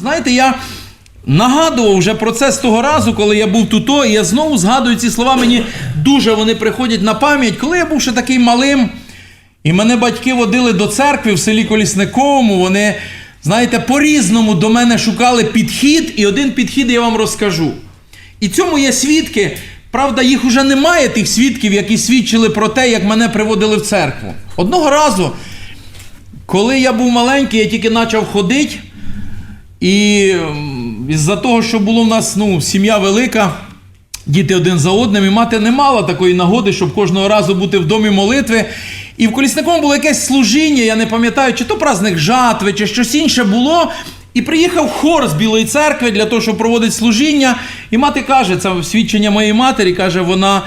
Знаєте, я нагадував вже про це з того разу, коли я був тут, і я знову згадую ці слова. Мені дуже вони приходять на пам'ять, коли я був ще таким малим, і мене батьки водили до церкви в селі Колісниковому. Вони, знаєте, по-різному до мене шукали підхід, і один підхід я вам розкажу. І цьому є свідки. Правда, їх уже немає, тих свідків, які свідчили про те, як мене приводили в церкву. Одного разу, коли я був маленький, я тільки почав ходити. І м, із-за того, що було в нас ну, сім'я велика, діти один за одним, і мати не мала такої нагоди, щоб кожного разу бути в домі молитви. І в колісником було якесь служіння, я не пам'ятаю, чи то праздник жатви, чи щось інше було. І приїхав хор з Білої церкви для того, щоб проводити служіння. І мати каже, це свідчення моєї матері, каже, вона.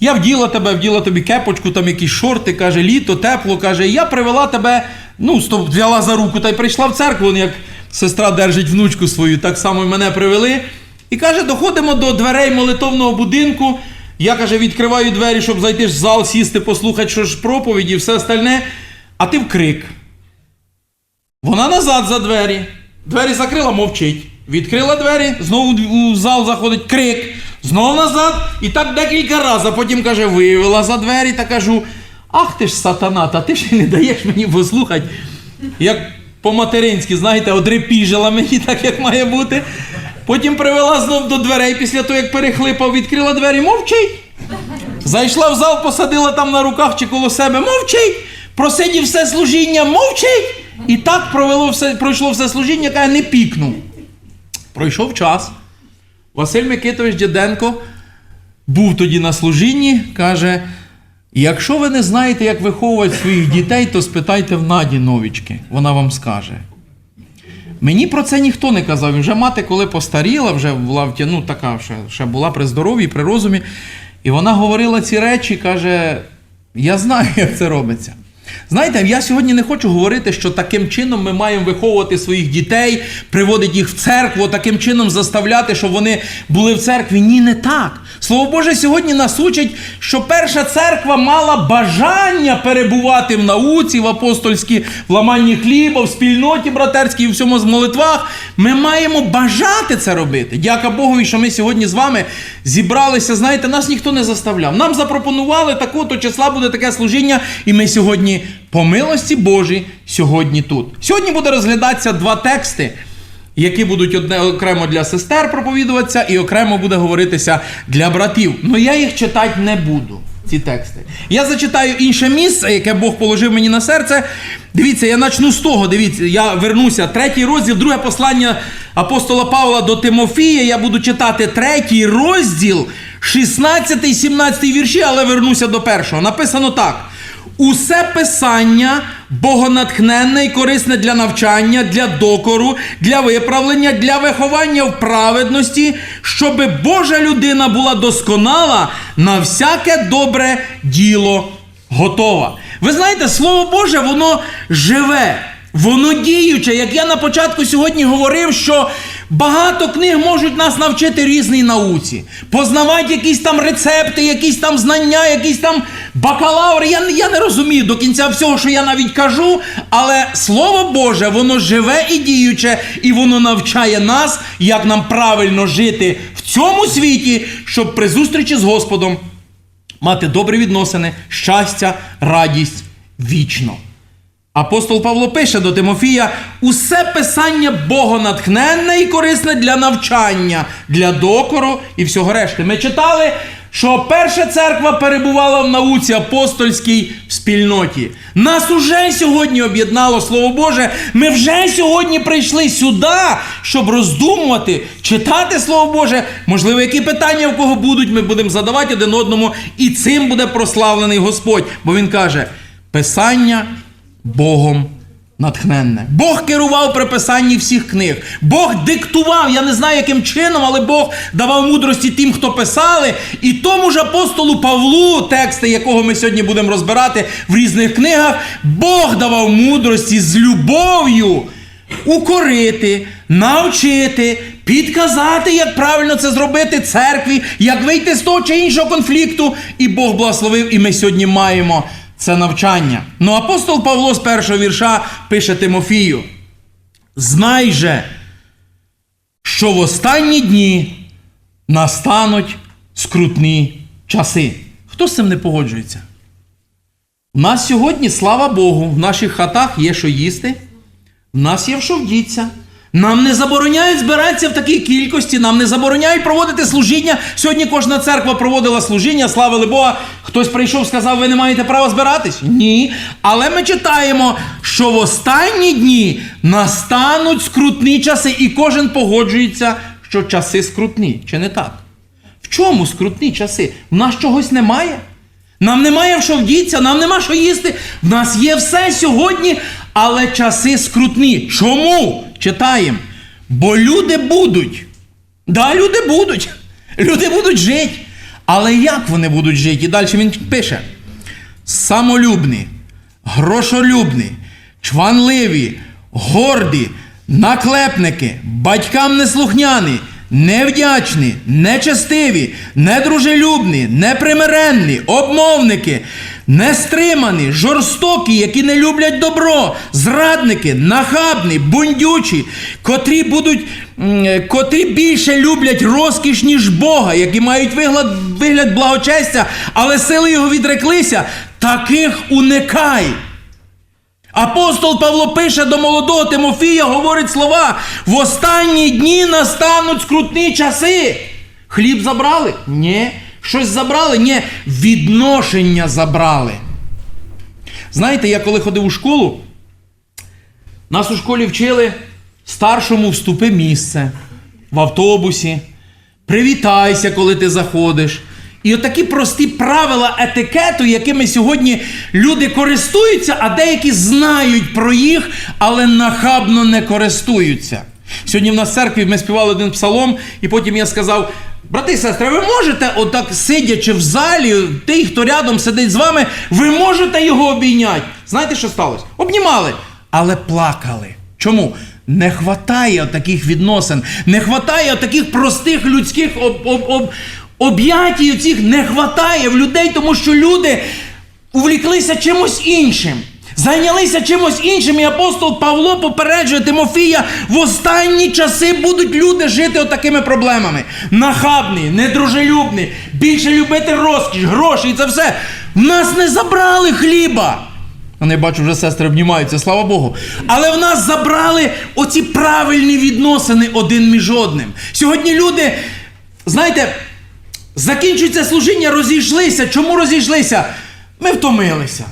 Я вділа тебе, вділа тобі кепочку, там якісь шорти, каже, літо, тепло, каже, я привела тебе, ну, взяла за руку та й прийшла в церкву, як сестра держить внучку свою, так само і мене привели. І каже, доходимо до дверей молитовного будинку. Я каже, відкриваю двері, щоб зайти в зал, сісти, послухати, що ж проповіді, все остальне. А ти в крик. Вона назад за двері. Двері закрила, мовчить. Відкрила двері, знову у зал заходить крик, знову назад, і так декілька разів. А потім каже, вивела за двері та кажу: Ах ти ж сатана, та ти ж не даєш мені послухати. Як по-материнськи, знаєте, одрепіжила мені так, як має бути. Потім привела знов до дверей після того, як перехлипав, відкрила двері, мовчить. Зайшла в зал, посадила там на руках чи коло себе, мовчить. Просидів все служіння, мовчить. І так провело все, пройшло все служіння, каже, не пікнув. Пройшов час. Василь Микитович Діденко був тоді на служінні, каже: якщо ви не знаєте, як виховувати своїх дітей, то спитайте в Наді Новічки, вона вам скаже. Мені про це ніхто не казав. Вже мати, коли постаріла, вже була ну, така ще, ще була при здоров'ї, при розумі. І вона говорила ці речі, каже: Я знаю, як це робиться. Знаєте, я сьогодні не хочу говорити, що таким чином ми маємо виховувати своїх дітей, приводити їх в церкву, таким чином заставляти, щоб вони були в церкві. Ні, не так. Слово Боже сьогодні нас учить, що перша церква мала бажання перебувати в науці, в апостольській, в ламанні хліба, в спільноті братерській, в всьому з молитвах. Ми маємо бажати це робити. Дяка Богові, що ми сьогодні з вами зібралися. Знаєте, нас ніхто не заставляв. Нам запропонували такого-то числа буде таке служіння, і ми сьогодні, по милості Божій, сьогодні тут. Сьогодні буде розглядатися два тексти які будуть одне окремо для сестер проповідуватися, і окремо буде говоритися для братів. Ну я їх читати не буду. Ці тексти. Я зачитаю інше місце, яке Бог положив мені на серце. Дивіться, я начну з того. Дивіться, я вернуся. Третій розділ, друге послання апостола Павла до Тимофія. Я буду читати третій розділ, 16 17 вірші, але вернуся до першого. Написано так. Усе писання богонатхненне і корисне для навчання, для докору, для виправлення, для виховання в праведності, щоби Божа людина була досконала на всяке добре діло готова. Ви знаєте, Слово Боже, воно живе. Воно діюче, як я на початку сьогодні говорив, що багато книг можуть нас навчити різній науці, познавати якісь там рецепти, якісь там знання, якісь там бакалаври. Я, я не розумію до кінця всього, що я навіть кажу, але Слово Боже, воно живе і діюче, і воно навчає нас, як нам правильно жити в цьому світі, щоб при зустрічі з Господом мати добрі відносини, щастя, радість вічно. Апостол Павло пише до Тимофія: усе писання богонатхненне і корисне для навчання, для докору і всього решти. Ми читали, що перша церква перебувала в науці апостольській в спільноті. Нас уже сьогодні об'єднало Слово Боже. Ми вже сьогодні прийшли сюди, щоб роздумувати, читати Слово Боже. Можливо, які питання в кого будуть, ми будемо задавати один одному, і цим буде прославлений Господь. Бо Він каже: Писання Богом натхненне. Бог керував при писанні всіх книг. Бог диктував, я не знаю, яким чином, але Бог давав мудрості тим, хто писали. І тому ж апостолу Павлу, тексти якого ми сьогодні будемо розбирати в різних книгах, Бог давав мудрості з любов'ю укорити, навчити, підказати, як правильно це зробити церкві, як вийти з того чи іншого конфлікту. І Бог благословив, і ми сьогодні маємо це навчання. Ну, апостол Павло з першого вірша пише Тимофію: Знай же, що в останні дні настануть скрутні часи. Хто з цим не погоджується? У нас сьогодні, слава Богу, в наших хатах є що їсти, в нас є що вдіться. Нам не забороняють збиратися в такій кількості, нам не забороняють проводити служіння. Сьогодні кожна церква проводила служіння, славили Бога. Хтось прийшов, сказав, ви не маєте права збиратись? Ні. Але ми читаємо, що в останні дні настануть скрутні часи, і кожен погоджується, що часи скрутні. Чи не так? В чому скрутні часи? В нас чогось немає? Нам немає в що вдіться, нам нема що їсти. В нас є все сьогодні, але часи скрутні. Чому? Читаємо. Бо люди будуть. Да, люди будуть. Люди будуть жити. Але як вони будуть жити? І далі він пише: самолюбні, грошолюбні, чванливі, горді, наклепники, батькам неслухняні, невдячні, нечестиві, недружелюбні, непримиренні, обмовники, нестримані, жорстокі, які не люблять добро, зрадники, нахабні, бундючі, котрі будуть. Котрі більше люблять розкіш, ніж Бога, які мають вигляд, вигляд благочестя, але сили його відреклися, таких уникай. Апостол Павло пише до молодого Тимофія, говорить слова: в останні дні настануть скрутні часи. Хліб забрали? Ні. Щось забрали? Ні. Відношення забрали. Знаєте, я коли ходив у школу, нас у школі вчили старшому вступи місце в автобусі. Привітайся, коли ти заходиш. І отакі прості правила етикету, якими сьогодні люди користуються, а деякі знають про їх, але нахабно не користуються. Сьогодні в нас в церкві ми співали один псалом, і потім я сказав: брати і сестри, ви можете, отак сидячи в залі, той, хто рядом сидить з вами, ви можете його обійняти. Знаєте, що сталося? Обнімали, але плакали. Чому? Не хватає таких відносин, не хватає таких простих людських об, об, об, об'ятій цих не хватає в людей, тому що люди увліклися чимось іншим. Зайнялися чимось іншим, і апостол Павло попереджує Тимофія, в останні часи будуть люди жити отакими проблемами. Нахабні, недружелюбні, більше любити розкіш, гроші і це все. В нас не забрали хліба. Я бачу, вже сестри обнімаються, слава Богу. Але в нас забрали оці правильні відносини один між одним. Сьогодні люди, знаєте, закінчується служіння, розійшлися. Чому розійшлися? Ми втомилися.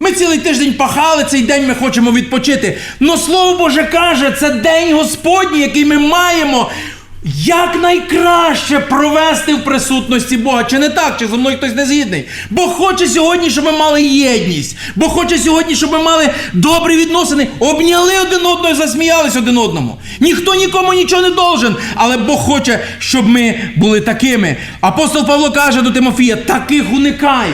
Ми цілий тиждень пахали, цей день ми хочемо відпочити. Но Слово Боже каже, це день Господній, який ми маємо якнайкраще провести в присутності Бога. Чи не так? Чи зі мною хтось не згідний? Бог хоче сьогодні, щоб ми мали єдність. Бог хоче сьогодні, щоб ми мали добрі відносини, обняли один одного і засміялись один одному. Ніхто нікому нічого не должен, але Бог хоче, щоб ми були такими. Апостол Павло каже до Тимофія: таких уникай.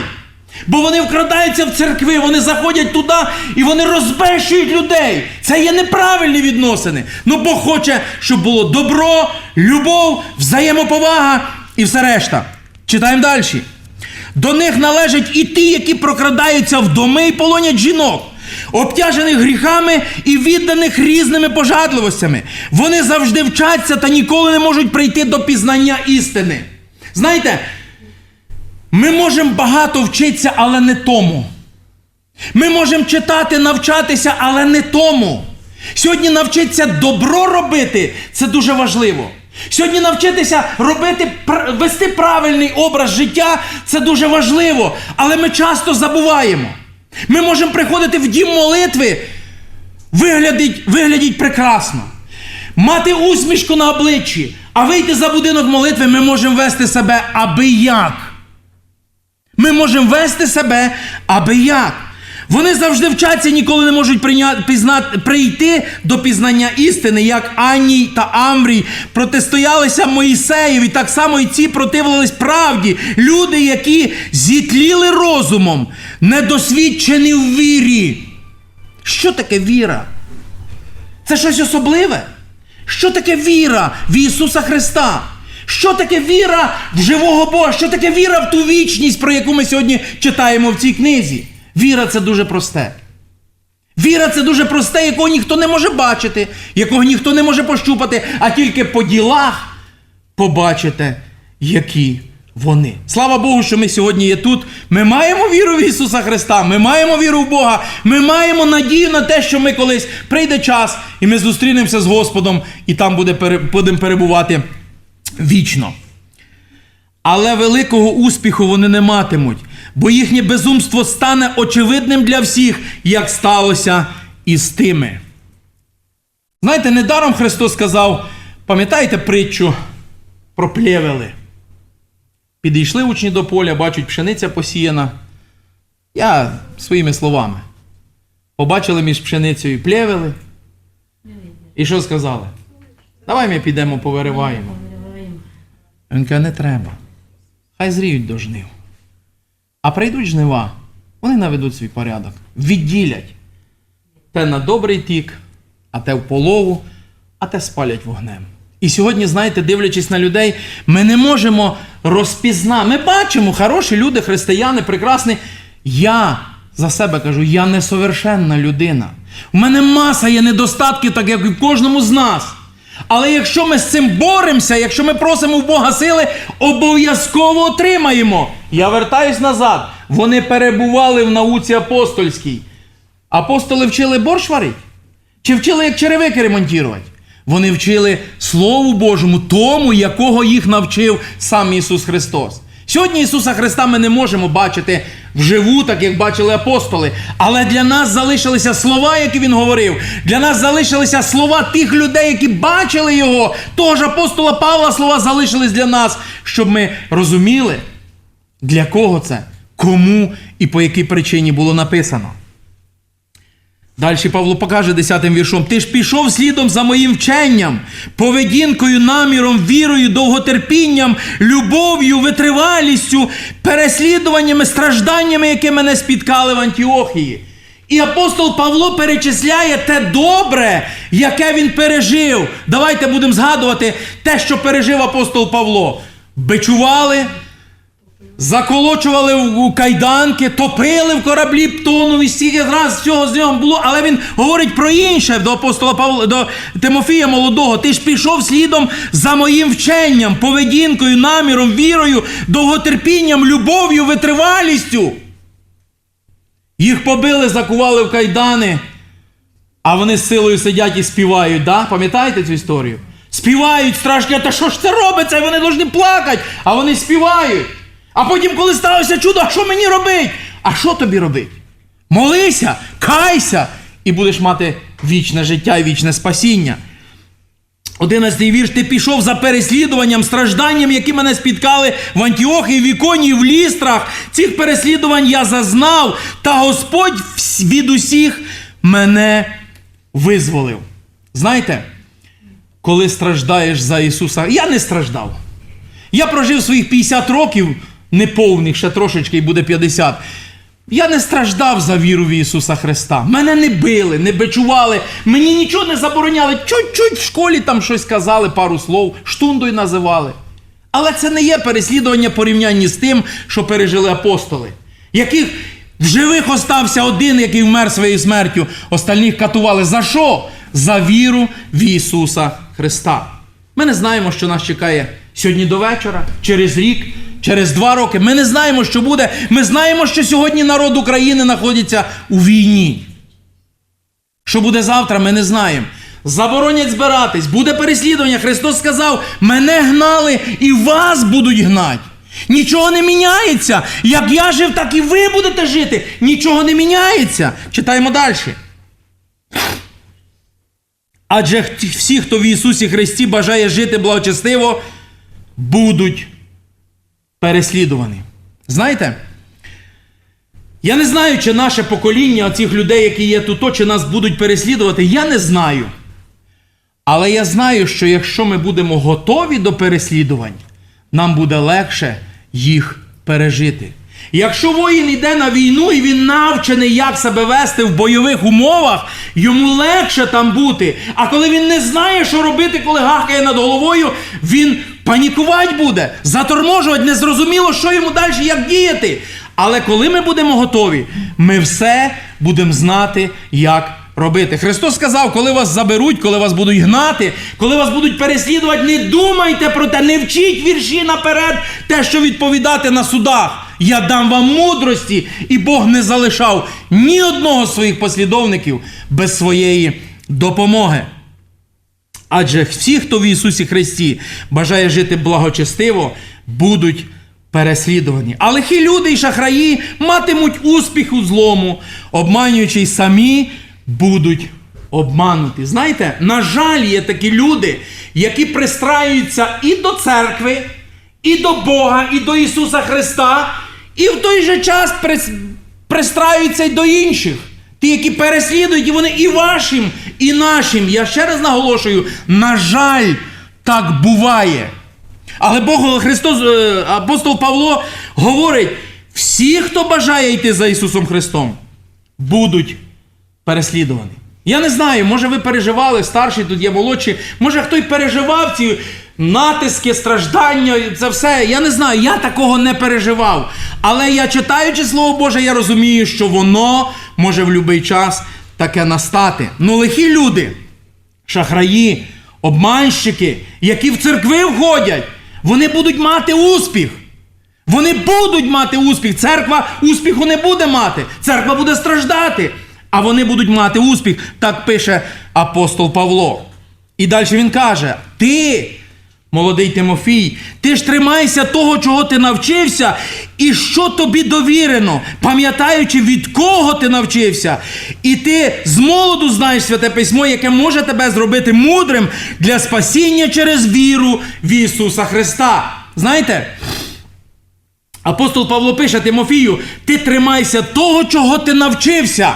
Бо вони вкрадаються в церкви, вони заходять туди і вони розбещують людей. Це є неправильні відносини. Ну Бог хоче, щоб було добро, любов, взаємоповага і все решта. Читаємо далі. До них належать і ті, які прокрадаються в доми і полонять жінок, обтяжених гріхами і відданих різними пожадливостями. Вони завжди вчаться та ніколи не можуть прийти до пізнання істини. Знаєте, ми можемо багато вчитися, але не тому. Ми можемо читати, навчатися, але не тому. Сьогодні навчитися добро робити це дуже важливо. Сьогодні навчитися робити, вести правильний образ життя це дуже важливо, але ми часто забуваємо. Ми можемо приходити в дім молитви, виглядить, виглядіть прекрасно, мати усмішку на обличчі, а вийти за будинок молитви ми можемо вести себе аби як. Ми можемо вести себе аби як. Вони завжди вчаться, ніколи не можуть прийня... пізнати... прийти до пізнання істини, як Анній та Амрій протистоялися Моїсеєві, так само і ці противились правді. Люди, які зітліли розумом, недосвідчені в вірі. Що таке віра? Це щось особливе. Що таке віра в Ісуса Христа? Що таке віра в живого Бога? Що таке віра в ту вічність, про яку ми сьогодні читаємо в цій книзі? Віра це дуже просте. Віра це дуже просте, якого ніхто не може бачити, якого ніхто не може пощупати, а тільки по ділах побачите, які вони. Слава Богу, що ми сьогодні є тут. Ми маємо віру в Ісуса Христа, ми маємо віру в Бога, ми маємо надію на те, що ми колись прийде час, і ми зустрінемося з Господом, і там буде, будемо перебувати вічно. Але великого успіху вони не матимуть, бо їхнє безумство стане очевидним для всіх, як сталося із тими. Знаєте, недаром Христос сказав, пам'ятаєте притчу про плєвели? Підійшли учні до поля, бачать, пшениця посіяна. Я своїми словами. Побачили між пшеницею плєвели. І що сказали? Давай ми підемо повириваємо. Він каже, не треба. Хай зріють до жнив. А прийдуть жнива, вони наведуть свій порядок, відділять те на добрий тік, а те в полову, а те спалять вогнем. І сьогодні, знаєте, дивлячись на людей, ми не можемо розпізнати. Ми бачимо, хороші люди, християни, прекрасні. Я за себе кажу, я несовершенна людина. У мене маса є недостатків, так як і в кожному з нас. Але якщо ми з цим боремося, якщо ми просимо в Бога сили, обов'язково отримаємо. Я вертаюсь назад. Вони перебували в науці апостольській. Апостоли вчили борщ варить? Чи вчили, як черевики ремонтувати? Вони вчили Слову Божому, тому, якого їх навчив сам Ісус Христос. Сьогодні Ісуса Христа ми не можемо бачити вживу, так як бачили апостоли. Але для нас залишилися слова, які Він говорив. Для нас залишилися слова тих людей, які бачили Його. Того ж апостола Павла слова залишились для нас, щоб ми розуміли, для кого це, кому і по якій причині було написано. Далі Павло покаже 10 віршом: Ти ж пішов слідом за моїм вченням, поведінкою, наміром, вірою, довготерпінням, любов'ю, витривалістю, переслідуваннями, стражданнями, які мене спіткали в Антіохії. І апостол Павло перечисляє те добре, яке він пережив. Давайте будемо згадувати те, що пережив апостол Павло. Бичували, Заколочували у кайданки, топили в кораблі, тонув і стільки раз всього з нього було. Але він говорить про інше до апостола Павла, до Тимофія молодого. Ти ж пішов слідом за моїм вченням, поведінкою, наміром, вірою, довготерпінням, любов'ю, витривалістю. Їх побили, закували в кайдани, а вони з силою сидять і співають. Да? Пам'ятаєте цю історію? Співають страшно, та що ж це робиться? Вони повинні плакати, а вони співають. А потім, коли сталося чудо, а що мені робить? А що тобі робить? Молися, кайся, і будеш мати вічне життя і вічне спасіння. Одинадцятий вірш, ти пішов за переслідуванням, стражданням, які мене спіткали в Антіохії, в Іконі, в лістрах. Цих переслідувань я зазнав, та Господь від усіх мене визволив. Знаєте, коли страждаєш за Ісуса, я не страждав. Я прожив своїх 50 років неповних, ще трошечки і буде 50. Я не страждав за віру в Ісуса Христа. Мене не били, не бичували, мені нічого не забороняли. Чуть-чуть в школі там щось казали, пару слов, штундою називали. Але це не є переслідування порівнянні з тим, що пережили апостоли, яких в живих остався один, який вмер своєю смертю. Остальних катували. За що? За віру в Ісуса Христа. Ми не знаємо, що нас чекає сьогодні до вечора, через рік, через два роки. Ми не знаємо, що буде. Ми знаємо, що сьогодні народ України знаходиться у війні. Що буде завтра, ми не знаємо. Заборонять збиратись, буде переслідування. Христос сказав: мене гнали і вас будуть гнати. Нічого не міняється. Як я жив, так і ви будете жити. Нічого не міняється. Читаємо далі. Адже всі, хто в Ісусі Христі бажає жити благочестиво, будуть переслідувані. Знаєте? Я не знаю, чи наше покоління цих людей, які є тут, чи нас будуть переслідувати. Я не знаю. Але я знаю, що якщо ми будемо готові до переслідувань, нам буде легше їх пережити. Якщо воїн йде на війну і він навчений, як себе вести в бойових умовах, йому легше там бути. А коли він не знає, що робити, коли гахкає над головою, він панікувати буде, заторможувати, незрозуміло, що йому далі, як діяти. Але коли ми будемо готові, ми все будемо знати, як робити. Христос сказав, коли вас заберуть, коли вас будуть гнати, коли вас будуть переслідувати, не думайте про те, не вчіть вірші наперед, те, що відповідати на судах. Я дам вам мудрості, і Бог не залишав ні одного з своїх послідовників без своєї допомоги. Адже всі, хто в Ісусі Христі бажає жити благочестиво, будуть переслідувані. А лихі люди і шахраї матимуть успіх у злому, обманюючи й самі будуть обмануті. Знаєте, на жаль, є такі люди, які пристраюються і до церкви, і до Бога, і до Ісуса Христа, і в той же час прис- пристраюються й до інших. Ті, які переслідують, і вони і вашим, і нашим. Я ще раз наголошую, на жаль, так буває. Але Бог Христос, е, апостол Павло говорить: всі, хто бажає йти за Ісусом Христом, будуть переслідувані. Я не знаю, може ви переживали, старші тут є молодші, може хто й переживав ці натиски, страждання, це все. Я не знаю, я такого не переживав. Але я читаючи Слово Боже, я розумію, що воно може в будь-який час таке настати. Ну, лихі люди, шахраї, обманщики, які в церкви входять, вони будуть мати успіх. Вони будуть мати успіх. Церква успіху не буде мати. Церква буде страждати. А вони будуть мати успіх, так пише апостол Павло. І далі він каже: Ти, молодий Тимофій, ти ж тримайся того, чого ти навчився, і що тобі довірено, пам'ятаючи, від кого ти навчився. І ти з молоду знаєш святе письмо, яке може тебе зробити мудрим для спасіння через віру в Ісуса Христа. Знаєте? Апостол Павло пише Тимофію: ти тримайся того, чого ти навчився.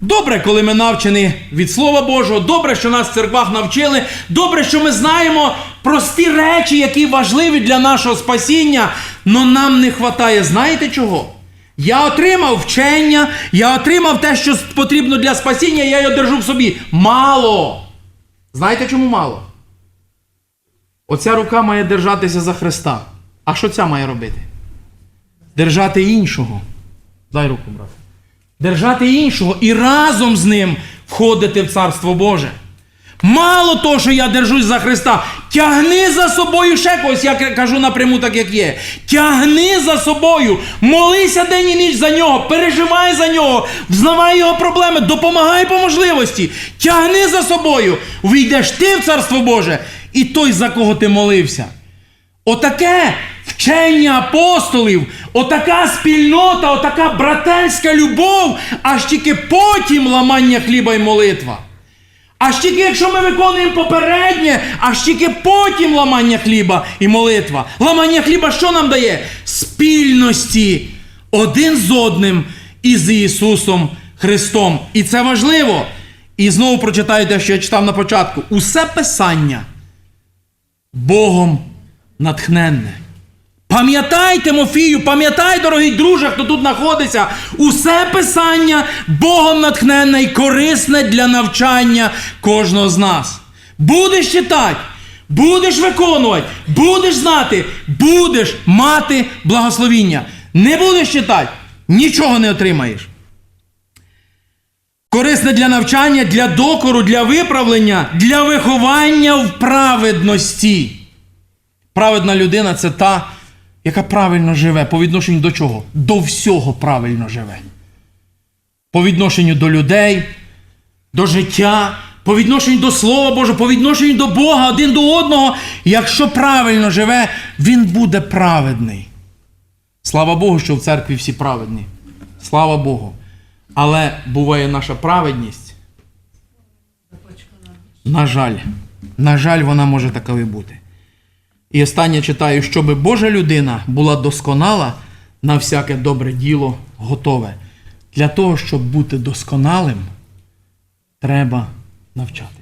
Добре, коли ми навчені від Слова Божого, добре, що нас в церквах навчили, добре, що ми знаємо прості речі, які важливі для нашого спасіння, але нам не вистачає. Знаєте чого? Я отримав вчення, я отримав те, що потрібно для спасіння, я його держу в собі. Мало. Знаєте чому мало? Оця рука має держатися за Христа. А що ця має робити? Держати іншого. Дай руку, брат. Держати іншого і разом з ним входити в Царство Боже. Мало того, що я держусь за Христа, тягни за собою ще когось, я кажу напряму так, як є. Тягни за собою, молися день і ніч за нього, переживай за нього, взнавай його проблеми, допомагай по можливості. Тягни за собою, війдеш ти в Царство Боже і той, за кого ти молився. Отаке вчення апостолів, отака спільнота, отака братерська любов, аж тільки потім ламання хліба і молитва. Аж тільки якщо ми виконуємо попереднє, аж тільки потім ламання хліба і молитва. Ламання хліба що нам дає? Спільності один з одним і з Ісусом Христом. І це важливо. І знову прочитаю те, що я читав на початку. Усе писання Богом натхненне. Пам'ятай, Тимофію, пам'ятай, дорогий друже, хто тут знаходиться, усе писання Богом натхненне і корисне для навчання кожного з нас. Будеш читати, будеш виконувати, будеш знати, будеш мати благословіння. Не будеш читати, нічого не отримаєш. Корисне для навчання, для докору, для виправлення, для виховання в праведності. Праведна людина це та, яка правильно живе. По відношенню до чого? До всього правильно живе. По відношенню до людей, до життя, по відношенню до Слова Божого, по відношенню до Бога один до одного. Якщо правильно живе, він буде праведний. Слава Богу, що в церкві всі праведні. Слава Богу. Але буває наша праведність. На жаль, на жаль, вона може такові бути. І останнє читаю, щоби Божа людина була досконала на всяке добре діло готове. Для того, щоб бути досконалим, треба навчати.